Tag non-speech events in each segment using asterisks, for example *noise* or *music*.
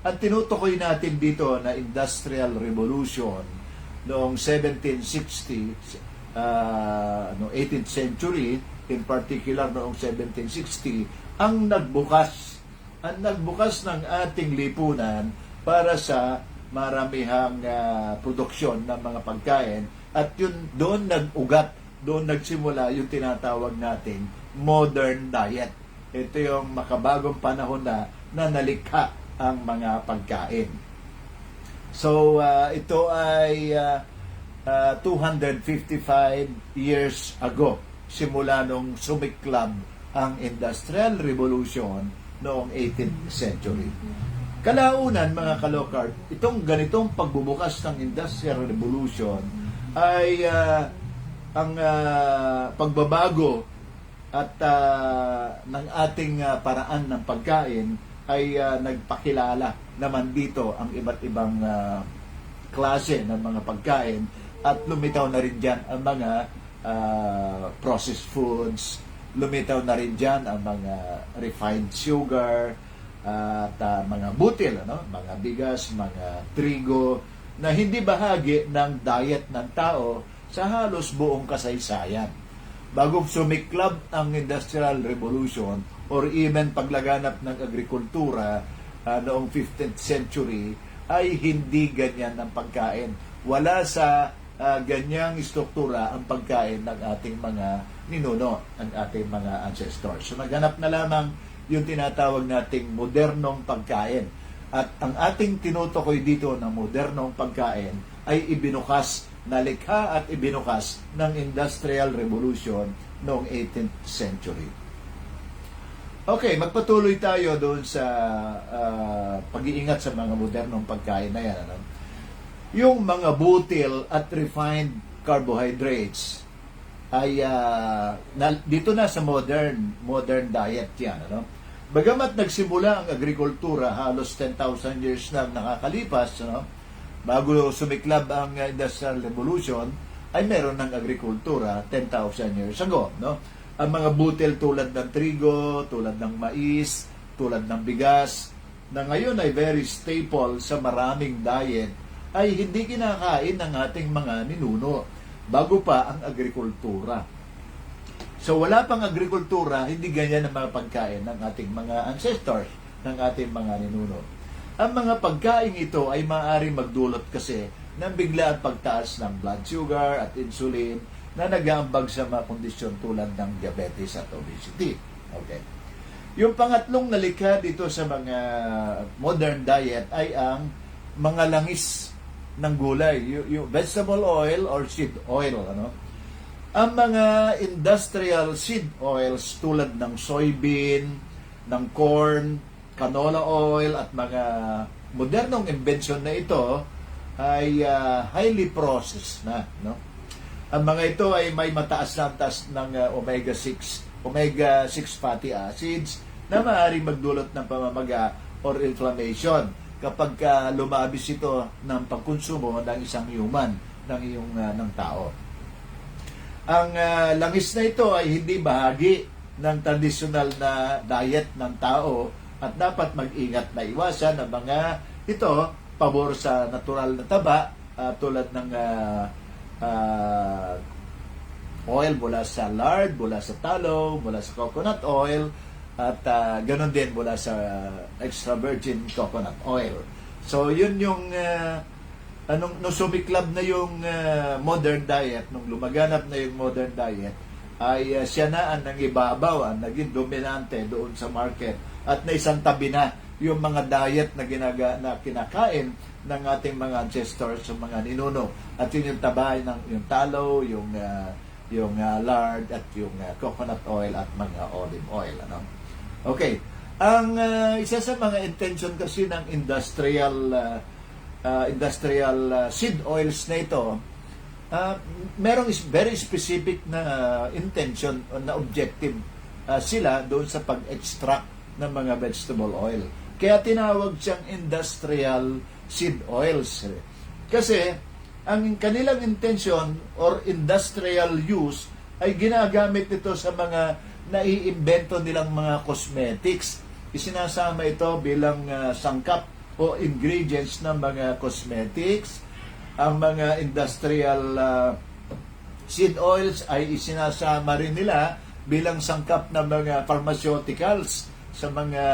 ang tinutukoy natin dito na Industrial Revolution noong 1760, uh, no 18th century, in particular noong 1760, ang nagbukas, ang nagbukas ng ating lipunan para sa maramihang ah, produksyon ng mga pagkain at yun doon nag-ugat, doon nagsimula yung tinatawag nating modern diet. Ito yung makabagong panahon na na nalikha ang mga pagkain. So, ah, ito ay ah, ah, 255 years ago, simula nung sumiklab ang Industrial Revolution noong 18th century. Kalaunan, mga kalokard, itong ganitong pagbubukas ng Industrial Revolution ay ah, ang ah, pagbabago at ah, ng ating ah, paraan ng pagkain ay ah, nagpakilala naman dito ang iba't ibang ah, klase ng mga pagkain at lumitaw na rin dyan ang mga ah, processed foods, lumitaw na rin dyan ang mga refined sugar, at ah, mga butil, ano? mga bigas, mga trigo, na hindi bahagi ng diet ng tao sa halos buong kasaysayan. Bago sumiklab ang Industrial Revolution or even paglaganap ng agrikultura ah, noong 15th century ay hindi ganyan ang pagkain. Wala sa ah, ganyang struktura ang pagkain ng ating mga ninuno, ang ating mga ancestors. So naganap na lamang yung tinatawag nating modernong pagkain. At ang ating tinutukoy dito na modernong pagkain ay ibinukas, nalikha at ibinukas ng Industrial Revolution noong 18th century. Okay, magpatuloy tayo doon sa ah, pag-iingat sa mga modernong pagkain na yan. Ano? Yung mga butil at refined carbohydrates ay ah, na, dito na sa modern modern diet yan. Ano? Bagamat nagsimula ang agrikultura halos 10,000 years na nakakalipas, ano? bago sumiklab ang uh, Industrial Revolution, ay meron ng agrikultura 10,000 years ago. No? Ang mga butil tulad ng trigo, tulad ng mais, tulad ng bigas, na ngayon ay very staple sa maraming diet, ay hindi kinakain ng ating mga ninuno bago pa ang agrikultura. So wala pang agrikultura, hindi ganyan ang mga pagkain ng ating mga ancestors, ng ating mga ninuno. Ang mga pagkain ito ay maaaring magdulot kasi ng biglaan pagtaas ng blood sugar at insulin na nag-aambag sa mga kondisyon tulad ng diabetes at obesity. Okay. Yung pangatlong nalikha dito sa mga modern diet ay ang mga langis ng gulay, yung vegetable oil or seed oil, ano? Ang mga industrial seed oils tulad ng soybean, ng corn, canola oil at mga modernong invention na ito ay ah, highly processed na, no? Ang mga ito ay may mataas na antas ng ah, omega-6, omega-6 fatty acids na maaaring magdulot ng pamamaga or inflammation kapag ah, lumabis ito ng pagkonsumo ng isang human, ng iyong ah, ng tao. Ang ah, langis na ito ay hindi bahagi ng traditional na diet ng tao at dapat mag-ingat na iwasan ang mga ito pabor sa natural na taba ah, tulad ng ah, ah, oil mula sa lard, mula sa tallow, mula sa coconut oil at ah, ganun din mula sa extra virgin coconut oil. So yun yung ah, anong nung sumiklab na yung ah, modern diet, nung lumaganap na yung modern diet, ay ah, siya na ang nangibabaw, ang naging dominante doon sa market at naisang tabi na yung mga diet na ginaga na kinakain ng ating mga ancestors, yung mga ninuno. At yun yung tabay ng yung tallow, yung ah, yung ah, lard at yung ah, coconut oil at mga olive oil ano. Okay. Ang ah, isa sa mga intention kasi ng industrial ah, ah, industrial ah, seed oils na ito, ah, merong is very specific na intention o na objective ah, sila doon sa pag-extract ng mga vegetable oil. Kaya tinawag siyang industrial seed oils. Kasi ang kanilang intention or industrial use ay ginagamit ito sa mga naiimbento nilang mga cosmetics. Isinasama ito bilang ah, sangkap o ingredients ng mga cosmetics, ang mga industrial ah, seed oils ay isinasama rin nila bilang sangkap ng mga pharmaceuticals sa mga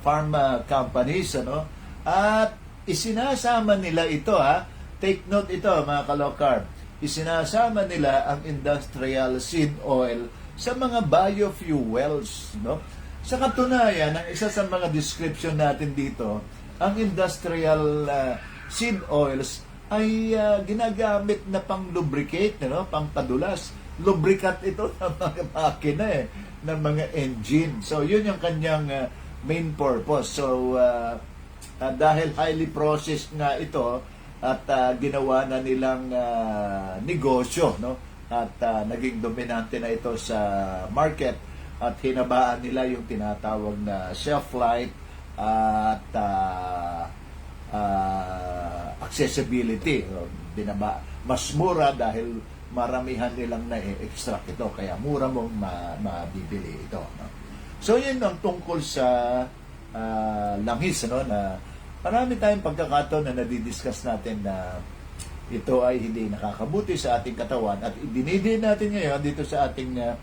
pharma companies ano? At isinasama nila ito ha? Take note ito mga kalokarb isinasama nila ang industrial seed oil sa mga biofuels no? Sa katunayan ang isa sa mga description natin dito ang industrial ah, seed oils ay ah, ginagamit na pang lubricate, no? pang padulas. Lubricant ito *laughs* ng mga makina eh, ng mga engine. So, yun yung kanyang ah, main purpose. So, ah, ah, dahil highly processed nga ito at ah, ginawa na nilang ah, negosyo, no? At ah, naging dominante na ito sa market at hinabaan nila yung tinatawag na shelf life at ah, ah, accessibility. Binaba, mas mura dahil maramihan nilang na-extract ito. Kaya mura mong ma- mabibili ito. No? So, yun ang tungkol sa ah, langis. No? Na marami tayong pagkakataon na nadidiscuss natin na ito ay hindi nakakabuti sa ating katawan at dinidin natin ngayon dito sa ating ah,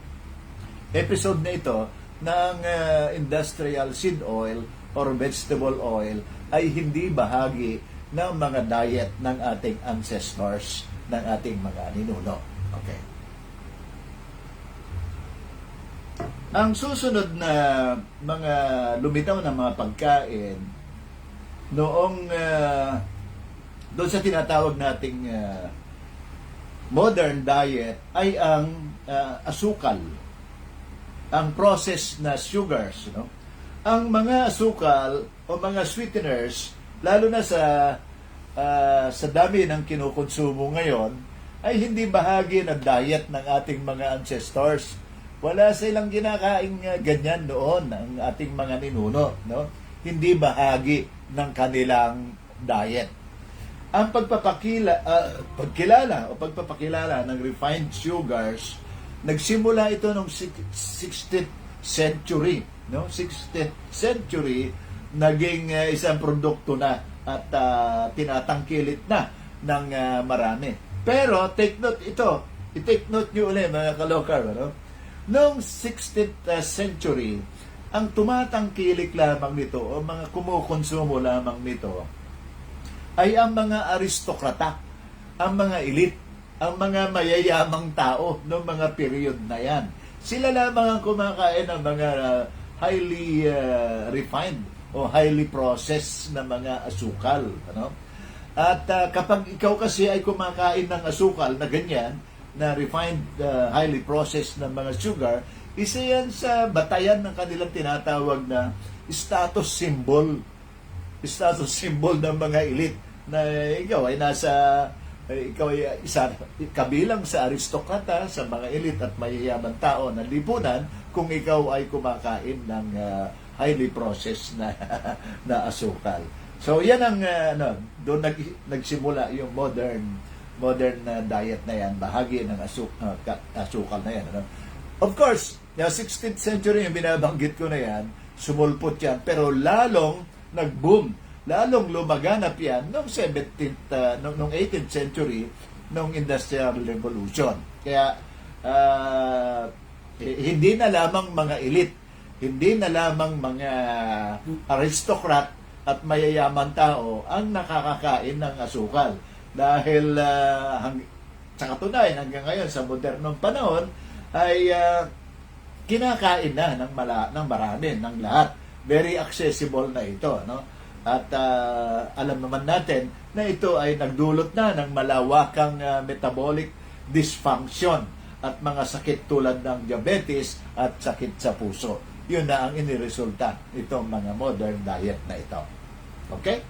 episode na ito ng ah, industrial seed oil or vegetable oil ay hindi bahagi ng mga diet ng ating ancestors, ng ating mga ninuno. Okay. Ang susunod na mga lumitaw na mga pagkain noong ah, doon sa tinatawag nating ah, modern diet ay ang ah, asukal ang process na sugars, no? Ang mga asukal o mga sweeteners, lalo na sa ah, sa dami ng kinukonsumo ngayon, ay hindi bahagi ng diet ng ating mga ancestors. Wala silang kinakain nga ganyan noon ang ating mga ninuno, no? Hindi bahagi ng kanilang diet. Ang pagpapakila, ah, pagkilala o pagpapakilala ng refined sugars nagsimula ito noong six- 16th century no 16th century naging uh, isang produkto na at uh, tinatangkilit na ng uh, marami pero take note ito i-take note nyo ulit mga kalokar ano? noong 16th uh, century ang tumatangkilik lamang nito o mga kumukonsumo lamang nito ay ang mga aristokrata, ang mga elite, ang mga mayayamang tao noong mga period na yan. Sila lamang ang kumakain ng mga uh, highly uh, refined o highly processed na mga asukal. Ano? At uh, kapag ikaw kasi ay kumakain ng asukal na ganyan, na refined, uh, highly processed na mga sugar, isa yan sa batayan ng kanilang tinatawag na status symbol status symbol ng mga elite na ikaw ay nasa eh, ikaw ay isa kabilang sa aristokrata sa mga elite at mayayaman tao ng lipunan kung ikaw ay kumakain ng ah, highly processed na *laughs* na asukal. So yan ang ah, ano, doon nag, nagsimula yung modern modern na diet na yan, bahagi ng asuk, ka- asukal na yan. Ano? Of course, yung 16th century yung binabanggit ko na yan, sumulpot yan, pero lalong nag-boom, lalong lumaganap yan noong 17th, uh, noong, noong 18th century, noong Industrial Revolution. Kaya, eh, hindi na lamang mga elite, hindi na lamang mga aristocrat at mayayaman tao ang nakakakain ng asukal. Dahil ah, hang, sa katunayan hanggang ngayon sa modernong panahon ay ah, kinakain na ng, mala, ng marami, ng lahat. Very accessible na ito. No? At ah, alam naman natin na ito ay nagdulot na ng malawakang ah, metabolic dysfunction at mga sakit tulad ng diabetes at sakit sa puso. Yun na ang iniresulta itong mga modern diet na ito. Okay?